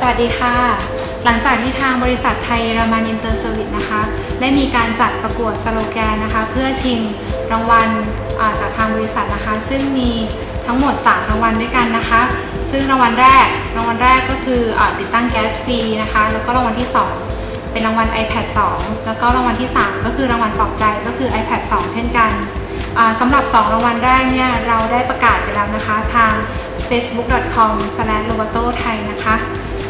สวัสดีค่ะ หลังจากที่ทางบริษัทไทยรามันอินเตอร์เซอร์วิสนะคะ ได้มีการจัดประกวดสโลแกนนะคะ เพื่อชิงรางวัลจากทางบริษัทนะคะ ซึ่งมีทั้งหมด 3 รางวัลด้วยกันนะคะ ซึ่งรางวัลแรก รางวัลแรกก็คืออติดตั้งแก๊สฟรีนะคะ แล้วก็รางวัลที่ 2 เป็นรางวัล iPad 2 แล้วก็รางวัลที่ 3 ก็คือรางวัลปลอบใจก็คือ iPad 2 เช่นกันสำหรับ 2 รางวัลแรกเนี่ยเราได้ประกาศไปแล้วนะคะทาง facebook.com/lovato ไทยนะคะ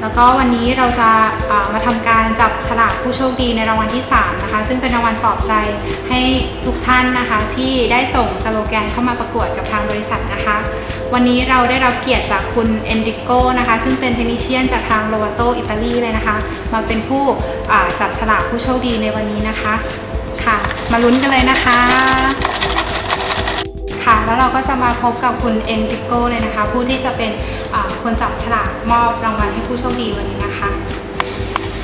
แล้วก็วันนี้เราจะามาทำการจับฉลากผู้โชคดีในรางวัลที่ 3 นะคะ ซึ่งเป็นรางวัลปลอบใจให้ทุกท่านนะคะ ที่ได้ส่งสโลแกนเข้ามาประกวดกับทางบริษัทนะคะ วันนี้เราได้รับเกียรติจากคุณเอนริโกนะคะ ซึ่งเป็นเทคนิเชียนจากทางโลวาโตอิตาลีเลยนะคะ มาเป็นผู้จับฉลากผู้โชคดีในวันนี้นะคะค่ะ มาลุ้นกันเลยนะคะ แล้วเราก็จะมาพบกับคุณเอนริโกเลยนะคะ ผู้ที่จะเป็นอ่าคนจับฉลากมอบรางวัลให้ผู้โชคดีวันนี้นะคะ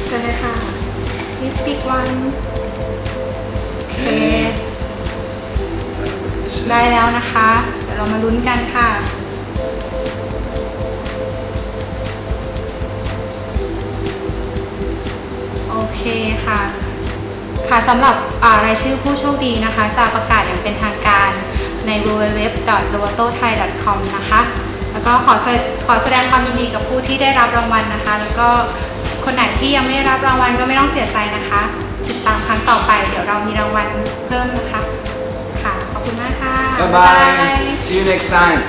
เชิญเลยค่ะ please pick one โอเคได้แล้วนะคะ เดี๋ยวเรามาลุ้นกันค่ะโอเคค่ะ ค่ะสำหรับอ่ารายชื่อผู้โชคดีนะคะ จะประกาศอย่างเป็นทางการ ใน www.lovato.thai.com นะคะแล้วก็ขอแสขอแสดงความยินดีกับผู้ที่ได้รับรางวัลนะคะ แล้วก็คนไหนที่ยังไม่ได้รับรางวัลก็ไม่ต้องเสียใจนะคะ ติดตามครั้งต่อไปเดี๋ยวเรามีรางวัลเพิ่มนะคะ ค่ะ ขอบคุณมากค่ะ Bye bye. See you next time.